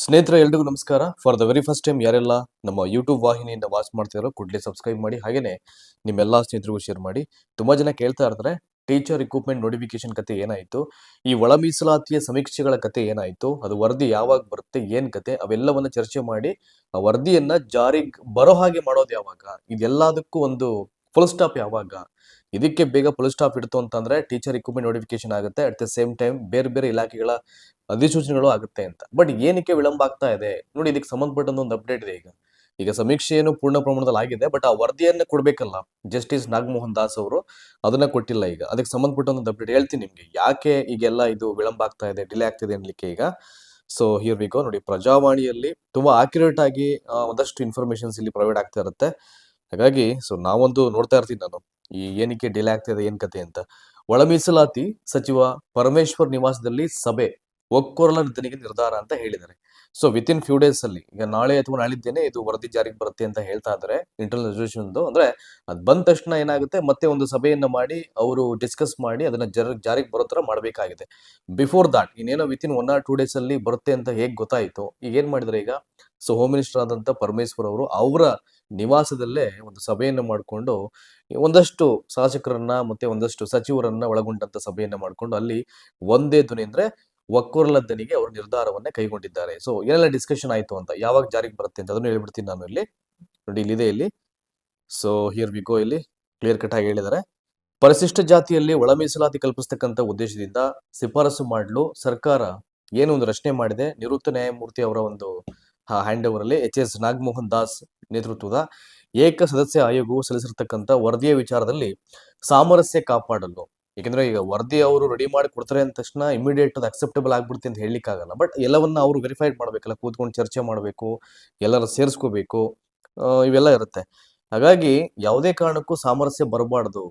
ಸ್ನೇಹಿತರೆ, ಎಲ್ರಿಗೂ ನಮಸ್ಕಾರ. For the very first time ಯಾರೆಲ್ಲ ನಮ್ಮ ಯೂಟ್ಯೂಬ್ ವಾಹಿನಿಯಿಂದ ವಾಚ್ ಮಾಡ್ತಿದಾರೋ, ಕೂಡಲೇ ಸಬ್ಸ್ಕ್ರೈಬ್ ಮಾಡಿ. ಹಾಗೇನೆ ನಿಮ್ಮೆಲ್ಲ ಸ್ನೇಹಿತರಿಗೂ ಶೇರ್ ಮಾಡಿ. ತುಂಬಾ ಜನ ಕೇಳ್ತಾ ಇರ್ತಾರೆ ಟೀಚರ್ ರಿಕ್ರೂಟ್ಮೆಂಟ್ ನೋಟಿಫಿಕೇಶನ್ ಕತೆ ಏನಾಯಿತು? ಈ ಒಳ ಮೀಸಲಾತಿಯ ಸಮೀಕ್ಷೆಗಳ ಕತೆ ಏನಾಯಿತು? ಅದು ವರದಿ ಯಾವಾಗ ಬರುತ್ತೆ? ಏನ್ ಕತೆ? ಅವೆಲ್ಲವನ್ನ ಚರ್ಚೆ ಮಾಡಿ, ಆ ವರದಿಯನ್ನ ಜಾರಿಗೆ ಬರೋ ಹಾಗೆ ಮಾಡೋದು ಯಾವಾಗ? ಇದೆಲ್ಲದಕ್ಕೂ ಒಂದು ಫುಲ್ ಸ್ಟಾಪ್ ಯಾವಾಗ? ಇದಕ್ಕೆ ಬೇಗ ಪೊಲೀಸ್ ಸ್ಟಾಪ್ ಇಡ್ತು ಅಂತಂದ್ರೆ ಟೀಚರ್ ಇಕ್ವಿಪ್ಮೆಂಟ್ ನೋಟಿಫಿಕೇಶನ್ ಆಗುತ್ತೆ. ಅಟ್ ದ ಸೇಮ್ ಟೈಮ್ ಬೇರೆ ಬೇರೆ ಇಲಾಖೆಗಳ ಅಧಿಸೂಚನೆಗಳು ಆಗುತ್ತೆ ಅಂತ. ಬಟ್ ಏನಕ್ಕೆ ವಿಳಂಬ ಆಗ್ತಾ ಇದೆ? ನೋಡಿ ಇದಕ್ಕೆ ಸಂಬಂಧಪಟ್ಟಂತ ಒಂದು ಅಪ್ಡೇಟ್ ಇದೆ ಈಗ. ಈಗ ಸಮೀಕ್ಷೆಯನ್ನು ಪೂರ್ಣ ಪ್ರಮಾಣದಲ್ಲಿ ಆಗಿದೆ ಬಟ್ ಆ ವರದಿಯನ್ನು ಕೊಡಬೇಕಲ್ಲ. ಜಸ್ಟಿಸ್ ನಾಗಮೋಹನ್ ದಾಸ್ ಅವರು ಅದನ್ನ ಕೊಟ್ಟಿಲ್ಲ ಈಗ. ಅದಕ್ಕೆ ಸಂಬಂಧಪಟ್ಟ ಒಂದು ಅಪ್ಡೇಟ್ ಹೇಳ್ತೀನಿ ನಿಮ್ಗೆ. ಯಾಕೆ ಈಗೆಲ್ಲ ಇದು ವಿಳಂಬ ಆಗ್ತಾ ಇದೆ ಡಿಲೇ ಆಗ್ತಿದೆ ಅನ್ಲಿಕ್ಕೆ ಈಗ? ಸೊ ಹಿಯರ್ ವಿ ಗೋ ನೋಡಿ ಪ್ರಜಾವಾಣಿಯಲ್ಲಿ ತುಂಬಾ ಆಕ್ಯುರೇಟ್ ಆಗಿ ಒಂದಷ್ಟು ಇನ್ಫಾರ್ಮೇಶನ್ಸ್ ಇಲ್ಲಿ ಪ್ರೊವೈಡ್ ಆಗ್ತಾ ಇರುತ್ತೆ. ಹಾಗಾಗಿ ಸೊ ನಾವೊಂದು ನೋಡ್ತಾ ಇರ್ತೀನಿ ನಾನು. ಈ ಏನಕ್ಕೆ ಡಿಲೇ ಆಗ್ತಿದೆ, ಏನ್ ಕತೆ ಅಂತ. ಒಳ ಮೀಸಲಾತಿ ಸಚಿವ ಪರಮೇಶ್ವರ್ ನಿವಾಸದಲ್ಲಿ ಸಭೆ, ಒಕ್ಕೊರಲ ನಿಧನಿಗೆ ನಿರ್ಧಾರ ಅಂತ ಹೇಳಿದ್ದಾರೆ. So within few days ಅಲ್ಲಿ, ಈಗ ನಾಳೆ ಅಥವಾ ನಾಳಿದ್ದೇನೆ ಇದು ವರದಿ ಜಾರಿಗೆ ಬರುತ್ತೆ ಅಂತ ಹೇಳ್ತಾ ಇದ್ದಾರೆ ಇಂಟರ್ನಲ್ ರೆಸಲ್ಯೂಷನ್ ಅಂದ್ರೆ ಅದ್ ಬಂದ ತಕ್ಷಣ ಏನಾಗುತ್ತೆ, ಮತ್ತೆ ಒಂದು ಸಭೆಯನ್ನ ಮಾಡಿ, ಅವರು ಡಿಸ್ಕಸ್ ಮಾಡಿ, ಅದನ್ನ ಜರ, ಜಾರಿಗೆ ಬರೋ ತರ ಮಾಡಬೇಕಾಗಿದೆ. ಬಿಫೋರ್ ದಾಟ್ ಇನ್ನೇನೋ within one or two days ಅಲ್ಲಿ ಬರುತ್ತೆ ಅಂತ ಹೇಗೆ ಗೊತ್ತಾಯ್ತು? ಈಗ ಏನ್ ಮಾಡಿದ್ರೆ ಈಗ? ಸೊ ಹೋಮ್ ಮಿನಿಸ್ಟರ್ ಆದಂತ ಪರಮೇಶ್ವರ್ ಅವರು ಅವರ ನಿವಾಸದಲ್ಲೇ ಒಂದು ಸಭೆಯನ್ನು ಮಾಡಿಕೊಂಡು, ಒಂದಷ್ಟು ಶಾಸಕರನ್ನ ಮತ್ತೆ ಒಂದಷ್ಟು ಸಚಿವರನ್ನ ಒಳಗೊಂಡಂತ ಸಭೆಯನ್ನ ಮಾಡಿಕೊಂಡು ಅಲ್ಲಿ ಒಂದೇ ಧ್ವನಿ ಅಂದ್ರೆ ಒಕ್ಕೊರಲ ದನಿಗೆ ಅವರು ನಿರ್ಧಾರವನ್ನ ಕೈಗೊಂಡಿದ್ದಾರೆ. ಸೊ ಏನೆಲ್ಲ ಡಿಸ್ಕಷನ್ ಆಯ್ತು ಅಂತ, ಯಾವಾಗ ಜಾರಿಗೆ ಬರುತ್ತೆ ಅಂತ ಅದನ್ನು ಹೇಳ್ಬಿಡ್ತೀನಿ ನಾನು ಇಲ್ಲಿ. ನೋಡಿ ಇಲ್ಲಿದೆ ಇಲ್ಲಿ. ಸೊ ಹಿಯರ್ ವಿ ಗೋ ಇಲ್ಲಿ. ಕ್ಲಿಯರ್ ಕಟ್ ಆಗಿ ಹೇಳಿದ್ದಾರೆ. ಪರಿಶಿಷ್ಟ ಜಾತಿಯಲ್ಲಿ ಒಳ ಮೀಸಲಾತಿ ಕಲ್ಪಿಸ್ತಕ್ಕಂಥ ಉದ್ದೇಶದಿಂದ ಶಿಫಾರಸು ಮಾಡಲು ಸರ್ಕಾರ ಏನು ಒಂದು ರಚನೆ ಮಾಡಿದೆ? ನಿವೃತ್ತ ನ್ಯಾಯಮೂರ್ತಿ ಅವರ ಒಂದು ಹ್ಯಾಂಡ್ ಓವರಲ್ಲಿ ಎಚ್ ಎಸ್ ನಾಗಮೋಹನ್ ದಾಸ್ ನೇತೃತ್ವದ ಏಕ ಸದಸ್ಯ ಆಯೋಗವು ಸಲ್ಲಿಸಿರ್ತಕ್ಕಂಥ ವರದಿಯ ವಿಚಾರದಲ್ಲಿ ಸಾಮರಸ್ಯ ಕಾಪಾಡಲು. ಏಕೆಂದ್ರೆ ಈಗ ವರದಿ ಅವರು ರೆಡಿ ಮಾಡಿ ಕೊಡ್ತಾರೆ ಅಂದ ತಕ್ಷಣ ಇಮಿಡಿಯೇಟ್ ಅದು ಅಕ್ಸೆಪ್ಟಬಲ್ ಆಗ್ಬಿಡುತ್ತೆ ಅಂತ ಹೇಳಲಿಕ್ಕಾಗಲ್ಲ. ಬಟ್ ಎಲ್ಲವನ್ನ ಅವರು ವೆರಿಫೈಡ್ ಮಾಡಬೇಕಲ್ಲ, ಕೂತ್ಕೊಂಡು ಚರ್ಚೆ ಮಾಡಬೇಕು ಎಲ್ಲರ ಸೇರಿಸ್ಕೋಬೇಕು ಇವೆಲ್ಲ ಇರುತ್ತೆ. ಹಾಗಾಗಿ ಯಾವುದೇ ಕಾರಣಕ್ಕೂ ಸಾಮರಸ್ಯ ಬರಬಾರ್ದು.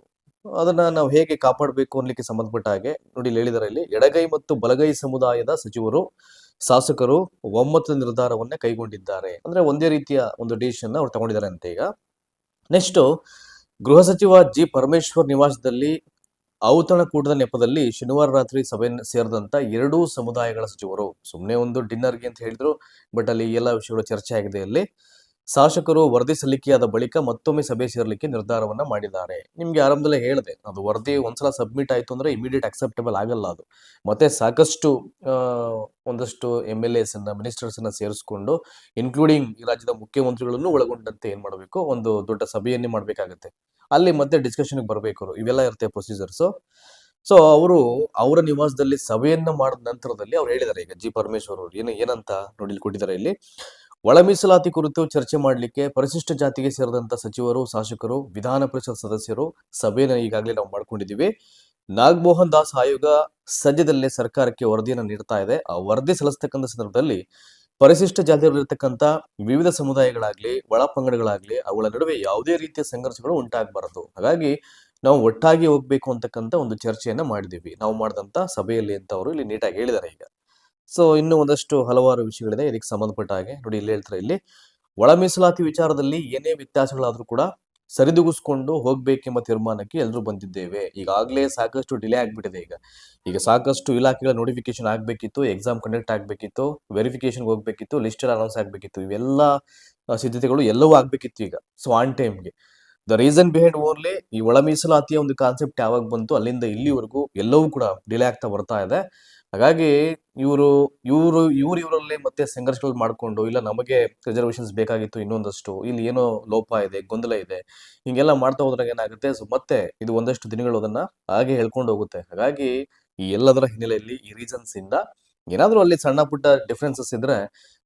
ಅದನ್ನ ನಾವು ಹೇಗೆ ಕಾಪಾಡಬೇಕು ಅನ್ಲಿಕ್ಕೆ ಸಂಬಂಧಪಟ್ಟ ಹಾಗೆ ನೋಡಿ ಹೇಳಿದಾರೆ ಇಲ್ಲಿ ಎಡಗೈ ಮತ್ತು ಬಲಗೈ ಸಮುದಾಯದ ಸಚಿವರು ಶಾಸಕರು ಒಮ್ಮತದ ನಿರ್ಧಾರವನ್ನ ಕೈಗೊಂಡಿದ್ದಾರೆ. ಅಂದ್ರೆ ಒಂದೇ ರೀತಿಯ ಒಂದು ಡಿಸಿಷನ್ ಅವ್ರು ತಗೊಂಡಿದ್ದಾರೆ ಅಂತ ಈಗ. ನೆಕ್ಸ್ಟ್ ಗೃಹ ಸಚಿವ ಜಿ ಪರಮೇಶ್ವರ್ ನಿವಾಸದಲ್ಲಿ ಔತಣಕೂಟದ ನೆಪದಲ್ಲಿ ಶನಿವಾರ ರಾತ್ರಿ ಸಭೆ ಸೇರಿದಂತ ಎರಡೂ ಸಮುದಾಯಗಳ ಸಚಿವರು. ಸುಮ್ಮನೆ ಒಂದು ಡಿನ್ನರ್ಗೆ ಅಂತ ಹೇಳಿದ್ರು ಬಟ್ ಅಲ್ಲಿ ಎಲ್ಲ ವಿಷಯಗಳು ಚರ್ಚೆ ಆಗಿದೆ ಅಲ್ಲಿ. ಶಾಸಕರು ವರದಿ ಸಲ್ಲಿಕೆಯಾದ ಬಳಿಕ ಮತ್ತೊಮ್ಮೆ ಸಭೆ ಸೇರಲಿಕ್ಕೆ ನಿರ್ಧಾರವನ್ನ ಮಾಡಿದ್ದಾರೆ. ನಿಮ್ಗೆ ಆರಂಭದಲ್ಲೇ ಹೇಳಿದೆ, ಅದು ವರದಿ ಒಂದ್ಸಲ ಸಬ್ಮಿಟ್ ಆಯ್ತು ಅಂದ್ರೆ ಇಮಿಡಿಯೇಟ್ ಅಕ್ಸೆಪ್ಟಬಲ್ ಆಗಲ್ಲ ಅದು. ಮತ್ತೆ ಸಾಕಷ್ಟು ಒಂದಷ್ಟು ಎಂ ಎಲ್ ಎಸ್ ಅನ್ನ ಮಿನಿಸ್ಟರ್ಸ್ ಅನ್ನ ಸೇರಿಸ್ಕೊಂಡು ಇನ್ಕ್ಲೂಡಿಂಗ್ ಈ ರಾಜ್ಯದ ಮುಖ್ಯಮಂತ್ರಿಗಳನ್ನು ಒಳಗೊಂಡಂತೆ ಏನ್ ಮಾಡಬೇಕು? ಒಂದು ದೊಡ್ಡ ಸಭೆಯನ್ನೇ ಮಾಡ್ಬೇಕಾಗತ್ತೆ. ಅಲ್ಲಿ ಮತ್ತೆ ಡಿಸ್ಕಷನ್ ಬರಬೇಕು ಇವೆಲ್ಲ ಇರುತ್ತೆ ಪ್ರೊಸೀಜರ್ಸ್ ಸೊ ಅವರು ಅವರ ನಿವಾಸದಲ್ಲಿ ಸಭೆಯನ್ನ ಮಾಡಿದ ನಂತರದಲ್ಲಿ ಅವ್ರು ಹೇಳಿದ್ದಾರೆ ಈಗ ಜಿ ಪರಮೇಶ್ವರ್ ಅವರು. ಏನು, ಏನಂತ ನೋಡಿ ಕೊಟ್ಟಿದ್ದಾರೆ ಇಲ್ಲಿ? ಒಳ ಮೀಸಲಾತಿ ಕುರಿತು ಚರ್ಚೆ ಮಾಡಲಿಕ್ಕೆ ಪರಿಶಿಷ್ಟ ಜಾತಿಗೆ ಸೇರಿದಂತ ಸಚಿವರು, ಶಾಸಕರು, ವಿಧಾನ ಪರಿಷತ್ ಸದಸ್ಯರು ಸಭೆಯನ್ನು ಈಗಾಗಲೇ ನಾವು ಮಾಡ್ಕೊಂಡಿದ್ದೀವಿ. ನಾಗಮೋಹನ್ ದಾಸ್ ಆಯೋಗ ಸದ್ಯದಲ್ಲೇ ಸರ್ಕಾರಕ್ಕೆ ವರದಿಯನ್ನು ನೀಡ್ತಾ ಇದೆ. ಆ ವರದಿ ಸಲ್ಲಿಸ್ತಕ್ಕಂಥ ಸಂದರ್ಭದಲ್ಲಿ ಪರಿಶಿಷ್ಟ ಜಾತಿಯಲ್ಲಿರ್ತಕ್ಕಂಥ ವಿವಿಧ ಸಮುದಾಯಗಳಾಗ್ಲಿ ಒಳ ಪಂಗಡಗಳಾಗ್ಲಿ ಅವುಗಳ ನಡುವೆ ಯಾವುದೇ ರೀತಿಯ ಸಂಘರ್ಷಗಳು ಉಂಟಾಗಬಾರದು. ಹಾಗಾಗಿ ನಾವು ಒಟ್ಟಾಗಿ ಹೋಗ್ಬೇಕು ಅಂತಕ್ಕಂಥ ಒಂದು ಚರ್ಚೆಯನ್ನ ಮಾಡಿದ್ದೀವಿ. ನಾವು ಮಾಡಿದಂಥ ಸಭೆಯಲ್ಲಿ ಅಂತ ಅವರು ಇಲ್ಲಿ ನೀಟಾಗಿ ಹೇಳಿದ್ದಾರೆ ಈಗ. ಸೊ ಇನ್ನು ಒಂದಷ್ಟು ಹಲವಾರು ವಿಷಯಗಳಿದೆ. ಇದಕ್ಕೆ ಸಂಬಂಧಪಟ್ಟ ಹಾಗೆ ನೋಡಿ ಇಲ್ಲಿ ಹೇಳ್ತಾರೆ ಇಲ್ಲಿ, ಒಳ ಮೀಸಲಾತಿ ವಿಚಾರದಲ್ಲಿ ಏನೇ ವ್ಯತ್ಯಾಸಗಳಾದ್ರೂ ಕೂಡ ಸರಿದೂಗಿಸ್ಕೊಂಡು ಹೋಗ್ಬೇಕೆಂಬ ತೀರ್ಮಾನಕ್ಕೆ ಎಲ್ಲರೂ ಬಂದಿದ್ದೇವೆ. ಈಗಾಗಲೇ ಸಾಕಷ್ಟು ಡಿಲೇ ಆಗ್ಬಿಟ್ಟಿದೆ ಈಗ. ಈಗ ಸಾಕಷ್ಟು ಇಲಾಖೆಗಳ ನೋಟಿಫಿಕೇಶನ್ ಆಗ್ಬೇಕಿತ್ತು, ಎಕ್ಸಾಮ್ ಕಂಡಕ್ಟ್ ಆಗಬೇಕಿತ್ತು ವೆರಿಫಿಕೇಶನ್ ಹೋಗ್ಬೇಕಿತ್ತು ಲಿಸ್ಟ್ ಅನೌನ್ಸ್ ಆಗ್ಬೇಕಿತ್ತು. ಇವೆಲ್ಲ ಸಿದ್ಧತೆಗಳು ಎಲ್ಲವೂ ಆಗ್ಬೇಕಿತ್ತು ಈಗ. ಸೊ ಆನ್ ಟೈಮ್ಗೆ ದ ರೀಸನ್ ಬಿಹೈಂಡ್ ಓನ್ಲಿ ಈ ಒಳ ಮೀಸಲಾತಿಯ ಒಂದು ಕಾನ್ಸೆಪ್ಟ್ ಯಾವಾಗ ಬಂತು, ಅಲ್ಲಿಂದ ಇಲ್ಲಿವರೆಗೂ ಎಲ್ಲವೂ ಕೂಡ ಡಿಲೇ ಆಗ್ತಾ ಬರ್ತಾ ಇದೆ. ಹಾಗಾಗಿ ಇವರು ಇವರು, ಇವ್ರ ಇವರಲ್ಲಿ ಮತ್ತೆ ಸಂಘರ್ಷಗಳು ಮಾಡಿಕೊಂಡು, ಇಲ್ಲ ನಮಗೆ ರಿಸರ್ವೇಶನ್ಸ್ ಬೇಕಾಗಿತ್ತು ಇನ್ನೊಂದಷ್ಟು, ಇಲ್ಲಿ ಏನೋ ಲೋಪ ಇದೆ, ಗೊಂದಲ ಇದೆ, ಹಿಂಗೆಲ್ಲ ಮಾಡ್ತಾ ಹೋದ್ರಾಗ ಏನಾಗುತ್ತೆ, ಸೊ ಮತ್ತೆ ಇದು ಒಂದಷ್ಟು ದಿನಗಳು ಅದನ್ನ ಹಾಗೆ ಹೇಳ್ಕೊಂಡು ಹೋಗುತ್ತೆ. ಹಾಗಾಗಿ ಈ ಎಲ್ಲದರ ಹಿನ್ನೆಲೆಯಲ್ಲಿ ಈ ರೀಸನ್ಸ್ ಇಂದ ಏನಾದರೂ ಅಲ್ಲಿ ಸಣ್ಣ ಪುಟ್ಟ ಡಿಫ್ರೆನ್ಸಸ್ ಇದ್ರೆ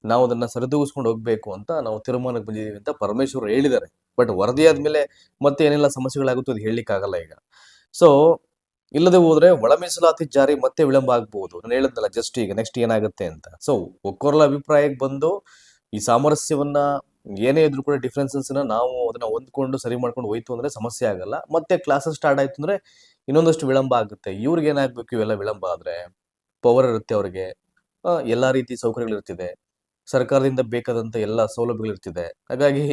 ನಾವು ಅದನ್ನ ಸರಿದೂಗಿಸ್ಕೊಂಡು ಹೋಗ್ಬೇಕು ಅಂತ ನಾವು ತೀರ್ಮಾನಕ್ಕೆ ಬಂದಿದ್ದೀವಿ ಅಂತ ಪರಮೇಶ್ವರ್ ಹೇಳಿದ್ದಾರೆ. ಬಟ್ ವರದಿ ಆದ್ಮೇಲೆ ಮತ್ತೆ ಏನೆಲ್ಲ ಸಮಸ್ಯೆಗಳಾಗುತ್ತೋ ಅದು ಹೇಳಲಿಕ್ಕಾಗಲ್ಲ ಈಗ. ಸೊ ಇಲ್ಲದೆ ಹೋದ್ರೆ ಒಳ ಮೀಸಲಾತಿ ಜಾರಿ ಮತ್ತೆ ವಿಳಂಬ ಆಗ್ಬಹುದು. ನಾನು ಹೇಳಿದ್ನಲ್ಲ ಜಸ್ಟ್ ಈಗ ನೆಕ್ಸ್ಟ್ ಏನಾಗುತ್ತೆ ಅಂತ. ಸೊ ಒಕ್ಕೊರಲ ಅಭಿಪ್ರಾಯಕ್ಕೆ ಬಂದು ಈ ಸಾಮರಸ್ಯವನ್ನ ಏನೇ ಇದ್ರು ಕೂಡ ಡಿಫ್ರೆನ್ಸಸ್ನ ನಾವು ಅದನ್ನ ಹೊಂದ್ಕೊಂಡು ಸರಿ ಮಾಡ್ಕೊಂಡು ಹೋಯ್ತು ಅಂದ್ರೆ ಸಮಸ್ಯೆ ಆಗಲ್ಲ. ಮತ್ತೆ ಕ್ಲಾಸಸ್ ಸ್ಟಾರ್ಟ್ ಆಯ್ತು ಅಂದ್ರೆ ಇನ್ನೊಂದಷ್ಟು ವಿಳಂಬ ಆಗುತ್ತೆ. ಇವ್ರಿಗೆ ಏನಾಗ್ಬೇಕು ಇವೆಲ್ಲ ವಿಳಂಬ ಆದ್ರೆ? ಪವರ್ ಇರುತ್ತೆ ಅವ್ರಿಗೆ. ಎಲ್ಲಾ ರೀತಿ ಸೌಕರ್ಯಗಳು ಇರ್ತಿದೆ ಸರ್ಕಾರದಿಂದ ಬೇಕಾದಂತ ಎಲ್ಲ ಸೌಲಭ್ಯಗಳು ಇರ್ತಿದೆ. ಹಾಗಾಗಿ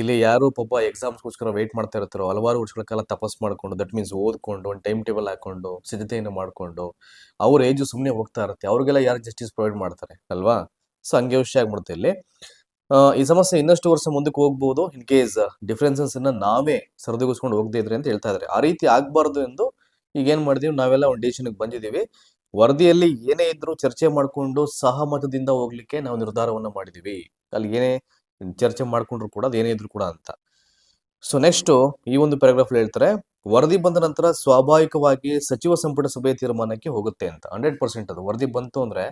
ಇಲ್ಲಿ ಯಾರು ಪಾಪ ಎಕ್ಸಾಮ್ಸ್ಗೋಸ್ಕರ ವೇಟ್ ಮಾಡ್ತಾ ಇರ್ತಾರೋ, ಹಲವಾರು ವರ್ಷಗಳ ಕಾಲ ತಪಸ್ ಮಾಡ್ಕೊಂಡು ದಟ್ ಮೀನ್ಸ್ ಓದ್ಕೊಂಡು, ಒಂದು ಟೈಮ್ ಟೇಬಲ್ ಹಾಕೊಂಡು, ಸಿದ್ಧತೆಯನ್ನು ಮಾಡಿಕೊಂಡು, ಅವ್ರ ಏಜ್ ಸುಮ್ಮನೆ ಹೋಗ್ತಾ ಇರುತ್ತೆ. ಅವ್ರಿಗೆಲ್ಲ ಯಾರು ಜಸ್ಟಿಸ್ ಪ್ರೊವೈಡ್ ಮಾಡ್ತಾರೆ, ಅಲ್ವಾ? ಸೊ ಹಂಗೆ ವಿಷಯ ಆಗ್ಬಿಡುತ್ತೆ ಇಲ್ಲಿ. ಈ ಸಮಸ್ಯೆ ಇನ್ನಷ್ಟು ವರ್ಷ ಮುಂದಕ್ಕೆ ಹೋಗ್ಬೋದು ಇನ್ ಕೇಸ್ ಡಿಫ್ರೆನ್ಸಸ್ ಅನ್ನ ನಾವೇ ಸರಿದೂಗಿಸ್ಕೊಂಡು ಹೋಗದೇ ಇದ್ರೆ ಅಂತ ಹೇಳ್ತಾ ಇದ್ದಾರೆ ಆ ರೀತಿ ಆಗಬಾರ್ದು ಎಂದು ಈಗ ಏನ್ ಮಾಡಿದೀವಿ, ನಾವೆಲ್ಲ ಒಂದು ಡಿಸಿಷನ್ಗೆ ಬಂದಿದ್ದೀವಿ ವರದಿಯಲ್ಲಿ ಏನೇ ಇದ್ರೂ ಚರ್ಚೆ ಮಾಡಿಕೊಂಡು ಸಹಮತದಿಂದ ಹೋಗ್ಲಿಕ್ಕೆ ನಾವು ನಿರ್ಧಾರವನ್ನ ಮಾಡಿದೀವಿ. ಅಲ್ಲಿ ಏನೇ ಚರ್ಚೆ ಮಾಡಿಕೊಂಡ್ರು ಕೂಡ ಅದೇನೇ ಇದ್ರು ಕೂಡ ಅಂತ. ಸೊ ನೆಕ್ಸ್ಟ್ ಈ ಒಂದು ಪ್ಯಾರಾಗ್ರಾಫ್ ಹೇಳ್ತಾರೆ, ವರದಿ ಬಂದ ನಂತರ ಸ್ವಾಭಾವಿಕವಾಗಿ ಸಚಿವ ಸಂಪುಟ ಸಭೆ ತೀರ್ಮಾನಕ್ಕೆ ಹೋಗುತ್ತೆ ಅಂತ. ಹಂಡ್ರೆಡ್ ಪರ್ಸೆಂಟ್ ಅದು. ವರದಿ ಬಂತು ಅಂದ್ರೆ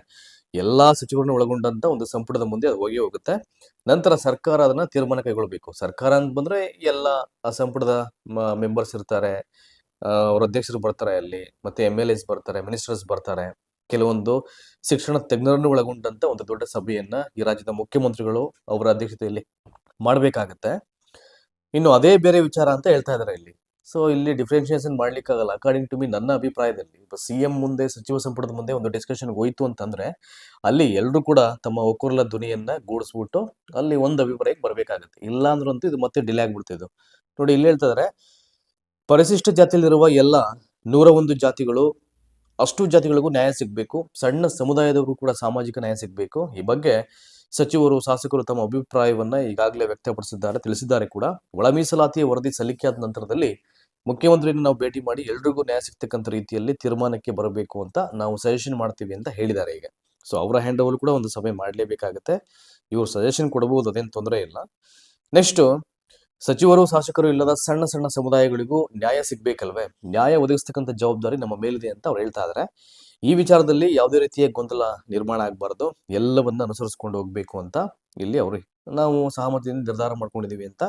ಎಲ್ಲಾ ಸಚಿವರನ್ನ ಒಳಗೊಂಡಂತ ಒಂದು ಸಂಪುಟದ ಮುಂದೆ ಅದು ಹೋಗಿ ಹೋಗುತ್ತೆ. ನಂತರ ಸರ್ಕಾರ ಅದನ್ನ ತೀರ್ಮಾನ ಕೈಗೊಳ್ಬೇಕು. ಸರ್ಕಾರ ಅಂತ ಬಂದ್ರೆ ಎಲ್ಲ ಆ ಸಂಪುಟದ ಮೆಂಬರ್ಸ್ ಇರ್ತಾರೆ. ಅವ್ರ ಅಧ್ಯಕ್ಷರು ಬರ್ತಾರೆ ಅಲ್ಲಿ, ಮತ್ತೆ ಎಂ ಎಲ್ ಎಸ್ ಬರ್ತಾರೆ ಮಿನಿಸ್ಟರ್ಸ್ ಬರ್ತಾರೆ. ಕೆಲವೊಂದು ಶಿಕ್ಷಣ ತಜ್ಞರನ್ನು ಒಳಗೊಂಡಂತ ಒಂದು ದೊಡ್ಡ ಸಭೆಯನ್ನ ಈ ರಾಜ್ಯದ ಮುಖ್ಯಮಂತ್ರಿಗಳು ಅವರ ಅಧ್ಯಕ್ಷತೆಯಲ್ಲಿ ಮಾಡಬೇಕಾಗತ್ತೆ. ಇನ್ನು ಅದೇ ಬೇರೆ ವಿಚಾರ ಅಂತ ಹೇಳ್ತಾ ಇದಾರೆ ಇಲ್ಲಿ. ಸೊ ಇಲ್ಲಿ ಡಿಫ್ರೆನ್ಷಿಯೇಷನ್ ಮಾಡ್ಲಿಕ್ಕಾಗಲ್ಲ. ಅಕಾರ್ಡಿಂಗ್ ಟು ಮಿ ನನ್ನ ಅಭಿಪ್ರಾಯದಲ್ಲಿ, ಇಪ್ಪ ಸಿ ಎಂ ಮುಂದೆ, ಸಚಿವ ಸಂಪುಟದ ಮುಂದೆ ಒಂದು ಡಿಸ್ಕಷನ್ ಹೋಯ್ತು ಅಂತಂದ್ರೆ, ಅಲ್ಲಿ ಎಲ್ಲರೂ ಕೂಡ ತಮ್ಮ ಒಕ್ಕೂರ್ಲ ಧ್ವನಿಯನ್ನ ಗೂಡಿಸ್ಬಿಟ್ಟು ಅಲ್ಲಿ ಒಂದು ಅಭಿಪ್ರಾಯಕ್ಕೆ ಬರಬೇಕಾಗುತ್ತೆ. ಇಲ್ಲಾಂದ್ರಂತೂ ಇದು ಮತ್ತೆ ಡಿಲೇ ಆಗ್ಬಿಡ್ತಿದ್ದು ನೋಡಿ, ಇಲ್ಲಿ ಹೇಳ್ತಾ ಇದಾರೆ ಪರಿಶಿಷ್ಟ ಜಾತಿಯಲ್ಲಿರುವ ಎಲ್ಲ ನೂರ ಒಂದು ಜಾತಿಗಳು ಅಷ್ಟು ಜಾತಿಗಳಿಗೂ ನ್ಯಾಯ ಸಿಗಬೇಕು. ಸಣ್ಣ ಸಮುದಾಯದವರು ಕೂಡ ಸಾಮಾಜಿಕ ನ್ಯಾಯ ಸಿಗಬೇಕು. ಈ ಬಗ್ಗೆ ಸಚಿವರು, ಶಾಸಕರು ತಮ್ಮ ಅಭಿಪ್ರಾಯವನ್ನ ಈಗಾಗಲೇ ವ್ಯಕ್ತಪಡಿಸಿದ್ದಾರೆ, ತಿಳಿಸಿದ್ದಾರೆ ಕೂಡ. ಒಳ ಮೀಸಲಾತಿಯ ವರದಿ ಸಲ್ಲಿಕೆಯಾದ ನಂತರದಲ್ಲಿ ಮುಖ್ಯಮಂತ್ರಿಯನ್ನು ನಾವು ಭೇಟಿ ಮಾಡಿ ಎಲ್ರಿಗೂ ನ್ಯಾಯ ಸಿಗ್ತಕ್ಕಂಥ ರೀತಿಯಲ್ಲಿ ತೀರ್ಮಾನಕ್ಕೆ ಬರಬೇಕು ಅಂತ ನಾವು ಸಜೆಷನ್ ಮಾಡ್ತೀವಿ ಅಂತ ಹೇಳಿದ್ದಾರೆ ಈಗ. ಸೊ ಅವರ ಹ್ಯಾಂಡ್ ಓವರ್ ಕೂಡ ಒಂದು ಸಭೆ ಮಾಡಲೇಬೇಕಾಗುತ್ತೆ. ಇವರು ಸಜೆಷನ್ ಕೊಡಬಹುದು ಅದೇನು ತೊಂದರೆ ಇಲ್ಲ. ನೆಕ್ಸ್ಟ್ ಸಚಿವರು, ಶಾಸಕರು ಇಲ್ಲದ ಸಣ್ಣ ಸಣ್ಣ ಸಮುದಾಯಗಳಿಗೂ ನ್ಯಾಯ ಸಿಗ್ಬೇಕಲ್ವೇ? ನ್ಯಾಯ ಒದಗಿಸ್ತಕ್ಕಂಥ ಜವಾಬ್ದಾರಿ ನಮ್ಮ ಮೇಲಿದೆ ಅಂತ ಅವ್ರು ಹೇಳ್ತಾ ಇದ್ದಾರೆ ಈ ವಿಚಾರದಲ್ಲಿ ಯಾವುದೇ ರೀತಿಯ ಗೊಂದಲ ನಿರ್ಮಾಣ ಆಗಬಾರ್ದು. ಎಲ್ಲವನ್ನ ಅನುಸರಿಸ್ಕೊಂಡು ಹೋಗ್ಬೇಕು ಅಂತ ಇಲ್ಲಿ ಅವರು ನಾವು ಸಹಮತಿಯಿಂದ ನಿರ್ಧಾರ ಮಾಡ್ಕೊಂಡಿದೀವಿ ಅಂತ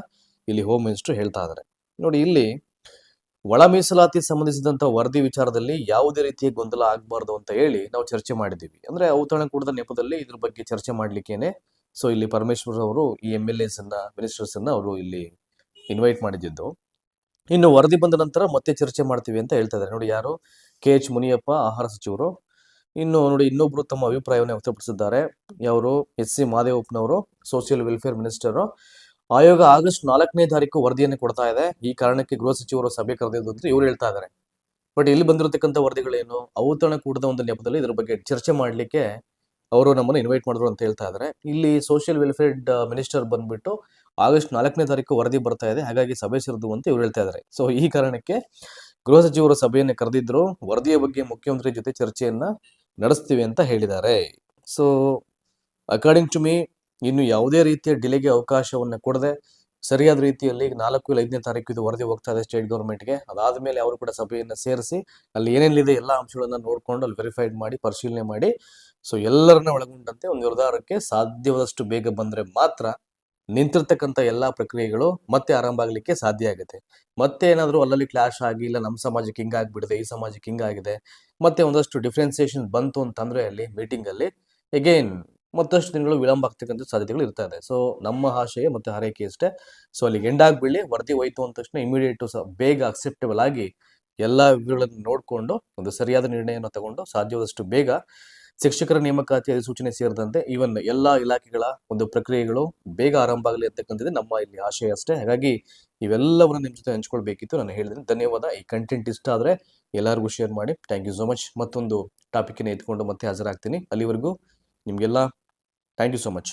ಇಲ್ಲಿ ಹೋಮ್ ಮಿನಿಸ್ಟರ್ ಹೇಳ್ತಾ ಇದ್ದಾರೆ ನೋಡಿ, ಇಲ್ಲಿ ಒಳ ಮೀಸಲಾತಿ ಸಂಬಂಧಿಸಿದಂತ ವರದಿ ವಿಚಾರದಲ್ಲಿ ಯಾವುದೇ ರೀತಿಯ ಗೊಂದಲ ಆಗಬಾರ್ದು ಅಂತ ಹೇಳಿ ನಾವು ಚರ್ಚೆ ಮಾಡಿದ್ದೀವಿ ಅಂದ್ರೆ ಔತಣಕೂಟದ ನೆಪದಲ್ಲಿ ಇದ್ರ ಬಗ್ಗೆ ಚರ್ಚೆ ಮಾಡ್ಲಿಕ್ಕೇನೆ ಸೊ ಇಲ್ಲಿ ಪರಮೇಶ್ವರ್ ಅವರು ಈ ಎಂ ಎಲ್ ಎಸ್ ಅನ್ನ ಮಿನಿಸ್ಟರ್ಸ್ ಅನ್ನ ಅವರು ಇಲ್ಲಿ ಇನ್ವೈಟ್ ಮಾಡಿದ್ದು. ಇನ್ನು ವರದಿ ಬಂದ ನಂತರ ಮತ್ತೆ ಚರ್ಚೆ ಮಾಡ್ತೀವಿ ಅಂತ ಹೇಳ್ತಾ ಇದ್ದಾರೆ. ನೋಡಿ, ಯಾರು? ಕೆ ಎಚ್ ಮುನಿಯಪ್ಪ, ಆಹಾರ ಸಚಿವರು. ಇನ್ನು ನೋಡಿ, ಇನ್ನೊಬ್ರು ತಮ್ಮ ಅಭಿಪ್ರಾಯವನ್ನು ವ್ಯಕ್ತಪಡಿಸಿದ್ದಾರೆ. ಅವರು ಎಸ್ ಸಿ ಮಾದೇವಪ್ಪನವರು ಸೋಷಿಯಲ್ ವೆಲ್ಫೇರ್ ಮಿನಿಸ್ಟರ್ ಆಯೋಗ ಆಗಸ್ಟ್ ನಾಲ್ಕನೇ ತಾರೀಕು ವರದಿಯನ್ನು ಕೊಡ್ತಾ ಇದೆ. ಈ ಕಾರಣಕ್ಕೆ ಗೃಹ ಸಚಿವರು ಸಭೆ ಕರೆದಿದ್ದು ಅಂತ ಇವ್ರು ಹೇಳ್ತಾ ಇದ್ದಾರೆ. ಬಟ್ ಇಲ್ಲಿ ಬಂದಿರತಕ್ಕಂಥ ವರದಿಗಳೇನು? ಔತಣಕೂಟದ ಒಂದು ನೆಪದಲ್ಲಿ ಇದರ ಬಗ್ಗೆ ಚರ್ಚೆ ಮಾಡಲಿಕ್ಕೆ ಅವರು ನಮ್ಮನ್ನು ಇನ್ವೈಟ್ ಮಾಡಿದ್ರು ಅಂತ ಹೇಳ್ತಾ ಇದ್ದಾರೆ ಇಲ್ಲಿ ಸೋಷಿಯಲ್ ವೆಲ್ಫೇರ್ ಮಿನಿಸ್ಟರ್ ಬಂದ್ಬಿಟ್ಟು ಆಗಸ್ಟ್ ನಾಲ್ಕನೇ ತಾರೀಕು ವರದಿ ಬರ್ತಾ ಇದೆ. ಹಾಗಾಗಿ ಸಭೆ ಸೇರಿದು ಅಂತ ಇವ್ರು ಹೇಳ್ತಾ ಇದ್ದಾರೆ ಸೊ ಈ ಕಾರಣಕ್ಕೆ ಗೃಹ ಸಚಿವರು ಸಭೆಯನ್ನು ಕರೆದಿದ್ರು. ವರದಿಯ ಬಗ್ಗೆ ಮುಖ್ಯಮಂತ್ರಿ ಜೊತೆ ಚರ್ಚೆಯನ್ನ ನಡೆಸ್ತೀವಿ ಅಂತ ಹೇಳಿದ್ದಾರೆ. ಸೊ ಅಕಾರ್ಡಿಂಗ್ ಟು ಮೀ ಇನ್ನು ಯಾವುದೇ ರೀತಿಯ ಡಿಲೆಗೆ ಅವಕಾಶವನ್ನು ಕೊಡದೆ ಸರಿಯಾದ ರೀತಿಯಲ್ಲಿ ನಾಲ್ಕು ಐದನೇ ತಾರೀಕು ಇದು ವರದಿ ಹೋಗ್ತಾ ಇದೆ ಸ್ಟೇಟ್ ಗೌರ್ಮೆಂಟ್ಗೆ ಅದಾದ್ಮೇಲೆ ಅವರು ಕೂಡ ಸಭೆಯನ್ನು ಸೇರಿಸಿ ಅಲ್ಲಿ ಏನೇನಿದೆ ಎಲ್ಲ ಅಂಶಗಳನ್ನು ನೋಡಿಕೊಂಡು ಅಲ್ಲಿ ವೆರಿಫೈಡ್ ಮಾಡಿ, ಪರಿಶೀಲನೆ ಮಾಡಿ. ಸೊ ಎಲ್ಲರನ್ನ ಒಳಗೊಂಡಂತೆ ಒಂದು ನಿರ್ಧಾರಕ್ಕೆ ಸಾಧ್ಯವಾದಷ್ಟು ಬೇಗ ಬಂದ್ರೆ ಮಾತ್ರ ನಿಂತಿರ್ತಕ್ಕಂಥ ಎಲ್ಲ ಪ್ರಕ್ರಿಯೆಗಳು ಮತ್ತೆ ಆರಂಭ ಆಗಲಿಕ್ಕೆ ಸಾಧ್ಯ ಆಗುತ್ತೆ. ಮತ್ತೆ ಏನಾದರೂ ಅಲ್ಲಲ್ಲಿ ಕ್ಲಾಶ್ ಆಗಿ, ಇಲ್ಲ ನಮ್ಮ ಸಮಾಜಕ್ಕೆ ಹಿಂಗಾಗ್ಬಿಡಿದೆ ಈ ಸಮಾಜಕ್ಕೆ ಹಿಂಗಾಗಿದೆ ಮತ್ತೆ ಒಂದಷ್ಟು ಡಿಫ್ರೆನ್ಸಿಯೇಷನ್ ಬಂತು ಅಂತಂದ್ರೆ ಅಲ್ಲಿ ಮೀಟಿಂಗ್ ಅಲ್ಲಿ ಎಗೈನ್ ಮತ್ತಷ್ಟು ದಿನಗಳು ವಿಳಂಬ ಆಗ್ತಕ್ಕಂಥ ಸಾಧ್ಯತೆಗಳು ಇರ್ತಾ ಇದೆ. ಸೊ ನಮ್ಮ ಆಶಯ ಮತ್ತೆ ಹರೈಕೆ ಅಷ್ಟೇ. ಸೊ ಅಲ್ಲಿಗೆ ಎಂಡ್ ಆಗ್ಬಿಡ್ಲಿ ವರದಿ ಹೋಯ್ತು ಅಂದ ತಕ್ಷಣ ಇಮಿಡಿಯೇಟ್ ಬೇಗ ಅಕ್ಸೆಪ್ಟೇಬಲ್ ಆಗಿ ಎಲ್ಲ ವಿವರಗಳನ್ನು ನೋಡಿಕೊಂಡು, ಒಂದು ಸರಿಯಾದ ನಿರ್ಣಯವನ್ನು ತಗೊಂಡು, ಸಾಧ್ಯವಾದಷ್ಟು ಬೇಗ ಶಿಕ್ಷಕರ ನೇಮಕಾತಿ ಅಧಿಸೂಚನೆ ಸೇರಿದಂತೆ ಈವನ್ ಎಲ್ಲ ಇಲಾಖೆಗಳ ಒಂದು ಪ್ರಕ್ರಿಯೆಗಳು ಬೇಗ ಆರಂಭ ಆಗಲಿ ಅಂತಕ್ಕಂಥದ್ದು ನಮ್ಮ ಇಲ್ಲಿ ಆಶಯ ಅಷ್ಟೇ. ಹಾಗಾಗಿ ಇವೆಲ್ಲವನ್ನು ನಿಮ್ಮ ಜೊತೆ ಹಂಚ್ಕೊಳ್ಬೇಕಿತ್ತು. ನಾನು ಹೇಳಿದ್ದೀನಿ ಧನ್ಯವಾದ. ಈ ಕಂಟೆಂಟ್ ಇಷ್ಟ ಆದರೆ ಎಲ್ಲರಿಗೂ ಶೇರ್ ಮಾಡಿ. ಥ್ಯಾಂಕ್ ಯು ಸೋ ಮಚ್ ಮತ್ತೊಂದು ಟಾಪಿಕ್ನ ಎತ್ಕೊಂಡು ಮತ್ತೆ ಹಾಜರಾಗ್ತೀನಿ. ಅಲ್ಲಿವರೆಗೂ ನಿಮಗೆಲ್ಲ ಥ್ಯಾಂಕ್ ಯು ಸೋ ಮಚ್